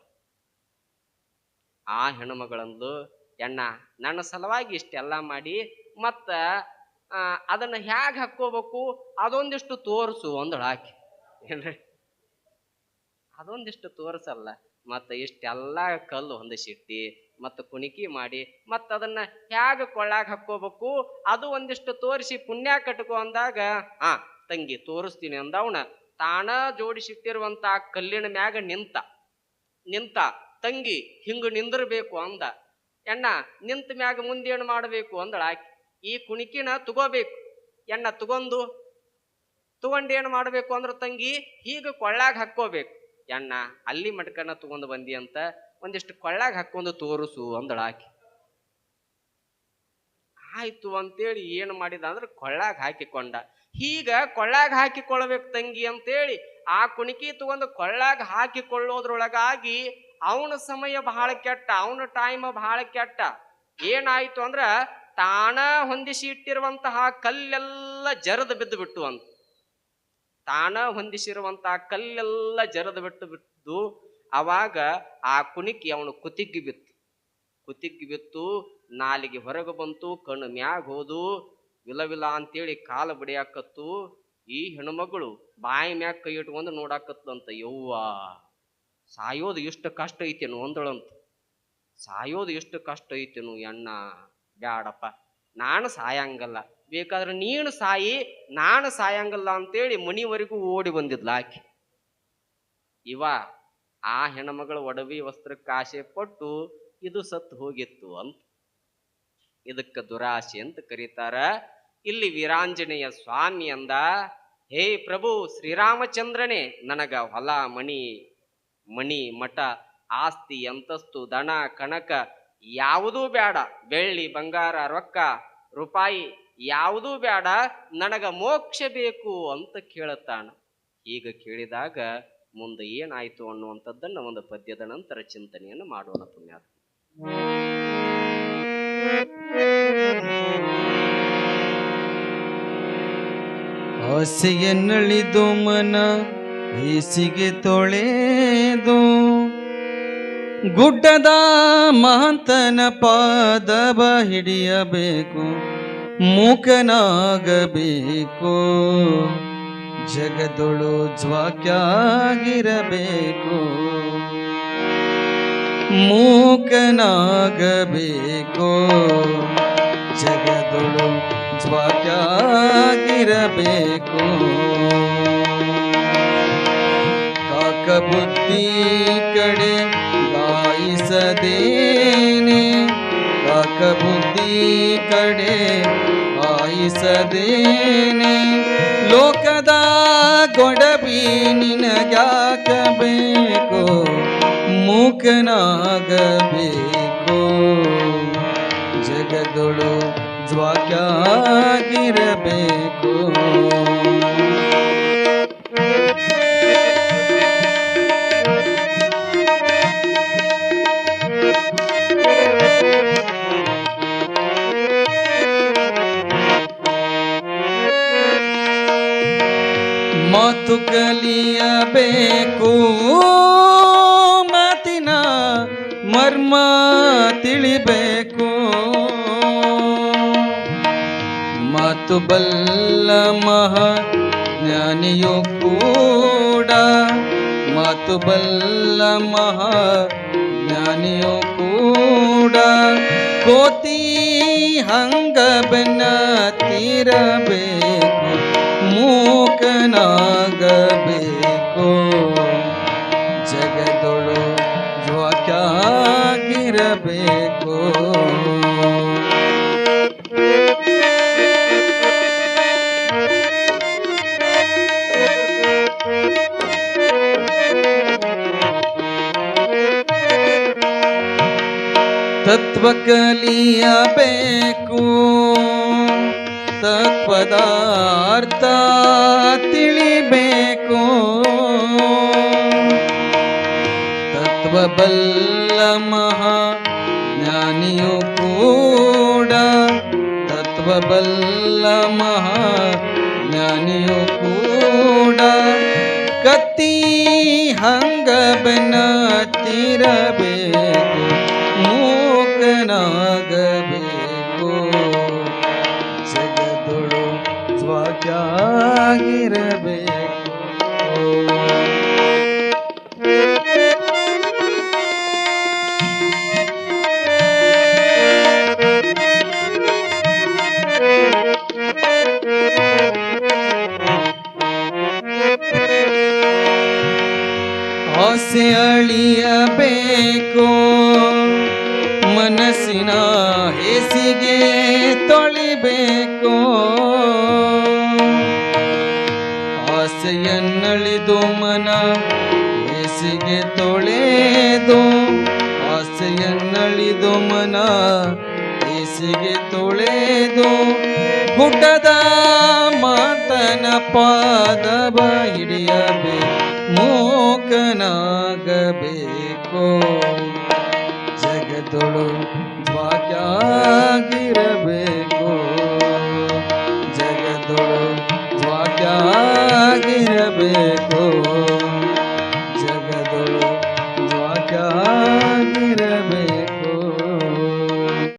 ಆ ಹೆಣ್ಮಗಳಂದು ಎಣ್ಣ, ನನ್ನ ಸಲುವಾಗಿ ಇಷ್ಟೆಲ್ಲ ಮಾಡಿ, ಮತ್ತ ಅದನ್ನ ಹ್ಯಾಗ್ ಹಾಕೋಬೇಕು ಅದೊಂದಿಷ್ಟು ತೋರಿಸು ಅಂದಳು ಆಕೆ. ಏನ್ರಿ? ಅದೊಂದಿಷ್ಟು ತೋರಿಸಲ್ಲ. ಮತ್ತು ಇಷ್ಟೆಲ್ಲ ಕಲ್ಲು ಹೊಂದಿಸಿಟ್ಟಿ, ಮತ್ತು ಕುಣಿಕಿ ಮಾಡಿ, ಮತ್ತ ಅದನ್ನ ಹ್ಯಾಗ ಕೊಳ್ಳಾಗ ಹಾಕೋಬೇಕು ಅದು ಒಂದಿಷ್ಟು ತೋರಿಸಿ ಪುಣ್ಯ ಕಟ್ಕೊ ಅಂದಾಗ, ಆ, ತಂಗಿ ತೋರಿಸ್ತೀನಿ ಅಂದವನ. ತಾಣ ಜೋಡಿಸಿಟ್ಟಿರುವಂತ ಕಲ್ಲಿನ ಮ್ಯಾಗ ನಿಂತ ನಿಂತ ತಂಗಿ, ಹಿಂಗೆ ನಿಂದಿರ್ಬೇಕು ಅಂದ. ಎಣ್ಣ, ನಿಂತ ಮ್ಯಾಗ ಮುಂದೇನು ಮಾಡಬೇಕು ಅಂದಳ ಆಕಿ. ಈ ಕುಣಿಕಿನ ತಗೋಬೇಕು. ಎಣ್ಣ, ತಗೊಂಡು. ತಗೊಂಡು ಏನು ಮಾಡಬೇಕು ಅಂದ್ರೆ ತಂಗಿ, ಹೀಗೆ ಕೊಳ್ಳಾಗ ಹಾಕ್ಕೋಬೇಕು. ಎಣ್ಣ, ಅಲ್ಲಿ ಮಟ್ಕನ ತಗೊಂಡು ಬಂದಿ ಅಂತ ಒಂದಿಷ್ಟು ಕೊಳ್ಳಾಗ ಹಾಕೊಂಡು ತೋರಿಸು ಅಂದಳ ಆಕಿ. ಆಯ್ತು ಅಂತೇಳಿ ಏನು ಮಾಡಿದ ಅಂದ್ರೆ ಕೊಳ್ಳಾಗ ಹಾಕಿಕೊಂಡ. ಹೀಗ ಕೊಳ್ಳಾಗ ಹಾಕಿಕೊಳ್ಳಬೇಕು ತಂಗಿ ಅಂತೇಳಿ ಆ ಕುಣಿಕಿ ತಗೊಂಡು ಕೊಳ್ಳಾಗ ಹಾಕಿಕೊಳ್ಳೋದ್ರೊಳಗಾಗಿ ಅವನ ಸಮಯ ಬಹಳ ಕೆಟ್ಟ, ಅವನ ಟೈಮ್ ಬಹಳ ಕೆಟ್ಟ. ಏನಾಯ್ತು ಅಂದ್ರ ತಾಣ ಹೊಂದಿಸಿ ಇಟ್ಟಿರುವಂತಹ ಕಲ್ಲೆಲ್ಲ ಜರದ ಬಿದ್ದು ಬಿಟ್ಟು ಅಂತ. ತಾಣ ಹೊಂದಿಸಿರುವಂತಹ ಕಲ್ಲೆಲ್ಲ ಜರದ ಬಿಟ್ಟು ಬಿಟ್ಟು ಅವಾಗ ಆ ಕುಣಿಕಿ ಅವನು ಕುತಿಗ್ಗಿ ಬಿತ್ತು. ಕುತಿಗ್ಗಿ ಬಿತ್ತು, ನಾಲಿಗೆ ಹೊರಗೆ ಬಂತು, ಕಣ್ಣು ಮ್ಯಾಗ ಹೋದು ವಿಲ ವಿಲ ಅಂತೇಳಿ ಕಾಲು ಬಡಿಯಾಕತ್ತು. ಈ ಹೆಣ್ಮಗಳು ಬಾಯಿ ಮ್ಯಾಗ ಕೈ ಇಟ್ಕೊಂಡು ನೋಡಾಕತ್ತಂತ ಯವ್ವ. ಸಾಯೋದು ಎಷ್ಟು ಕಷ್ಟ ಐತೇನು ಅಂದಳಂತ. ಸಾಯೋದು ಎಷ್ಟು ಕಷ್ಟ ಐತೇನು ಎಣ್ಣ, ಬ್ಯಾಡಪ್ಪ, ನಾನು ಸಾಯಂಗಲ್ಲ. ಬೇಕಾದ್ರೆ ನೀನು ಸಾಯಿ, ನಾನು ಸಾಯಂಗಲ್ಲ ಅಂತೇಳಿ ಮನಿವರೆಗೂ ಓಡಿ ಬಂದಿದ್ಲ ಆಕೆ. ಇವ ಆ ಹೆಣ್ಮಗಳ ಒಡವಿ ವಸ್ತ್ರಕ್ಕೆ ಆಸೆ ಪಟ್ಟು ಇದು ಸತ್ತು ಹೋಗಿತ್ತು ಅಂತ. ಇದಕ್ಕೆ ದುರಾಸೆ ಅಂತ ಕರೀತಾರ. ಇಲ್ಲಿ ವೀರಾಂಜನೇಯ ಸ್ವಾಮಿ ಅಂದ, ಹೇ ಪ್ರಭು, ಶ್ರೀರಾಮಚಂದ್ರನೇ, ನನಗ ಹೊಲ ಮಣಿ ಮಣಿ, ಮಠ, ಆಸ್ತಿ, ಅಂತಸ್ತು, ದನ, ಕಣಕ, ಯಾವುದೂ ಬೇಡ ಬೆಳ್ಳಿ, ಬಂಗಾರ, ರೊಕ್ಕ, ರೂಪಾಯಿ ಯಾವುದೂ ಬೇಡ ನನಗ ಮೋಕ್ಷ ಬೇಕು ಅಂತ ಕೇಳುತ್ತಾನ. ಈಗ ಕೇಳಿದಾಗ ಮುಂದೆ ಏನಾಯ್ತು ಅನ್ನುವಂಥದ್ದನ್ನ ಒಂದು ಪದ್ಯದ ನಂತರ ಚಿಂತನೆಯನ್ನು ಮಾಡೋಣ ಪುಣ್ಯಾತ್ ಆಸೆಯನ್ನಳಿದು ಮನ ಹೇಸಿಗೆ ತೊಳೆದು ಗುಡ್ಡದ ಮಹಂತನ ಪಾದವ ಹಿಡಿಯಬೇಕು ಮೂಕನಾಗಬೇಕು ಜಗದೊಳು ಜ್ವಾಕ್ಯಾಗಿರಬೇಕು ಮೂಕನಾಗಬೇಕು ಜಗದೊಳು ಜ್ವಾಕ್ಯಾಗಿರಬೇಕು. ಬುದ್ಧಿ ಕಡೆ ಆಯಿಸದೇನೆ ಕಾಕ ಬುದ್ಧಿ ಕಡೆ ಆಯಿಸದೇನೆ ಲೋಕದ ಗೊಡಬಿ ನಿನಗಾಕಬೇಕು ಮೂಕನಾಗಬೇಕು. ಜಗದೊಳು ಜ್ವಾಕ್ಯಾಗಿರಬೇಕು. ಮಾತು ಕಲಿಯಬೇಕು. ಮಾತಿನ ಮರ್ಮ ತಿಳಿಬೇಕು. ಮಾತು ಬಲ್ಲ ಮಹಾ ಜ್ಞಾನಿಯು ಕೂಡ, ಮಾತು ಬಲ್ಲ ಮಹಾ ಜ್ಞಾನಿಯು ಕೂಡ, ಕೋತಿ ಹಂಗ ಬೆನ್ನ ತೀರಬೇಕು ಮೂಕನಾಗಬೇಕು ಜಗದೊಳು ಜ್ವಾಕ್ಯಾಗಿರಬೇಕು ತತ್ವ ಕಲಿಯಬೇಕು ಅರ್ಥ ತಿಳಿಬೇಕು. ತತ್ವ ಬಲ್ಲ ಮಹಾ ಜ್ಞಾನಿಯು ಕೂಡ ತತ್ವ ಬಲ್ಲ ಮಹಾ ಜ್ಞಾನಿಯು ಕೂಡ ಕತ್ತಿ ಹಂಗ ಬೆನ್ನ ತೀರಬೇಕು ಮನಸ್ಸಿನ ಹೇಸಿಗೆ ತೊಳಿಬೇಕು. ಆಸೆಯನ್ನಳಿದು ಮನ ಹೇಸಿಗೆ ತೊಳೆದು, ಆಸೆಯನ್ನಳಿದು ಮನ ಹೇಸಿಗೆ ತೊಳೆದು ಗುಡ್ಡದ ಮಾತನ ಪಾದವ ಹಿಡಿಯಬೇಕು, ಮೋಕನಾಗಬೇಕು. ಜಗದೊಳು ಭಾಗ್ಯಾಗಿರಬೇಕು ಜಗದೊಳು ಭಾಗ್ಯಾಗಿರಬೇಕು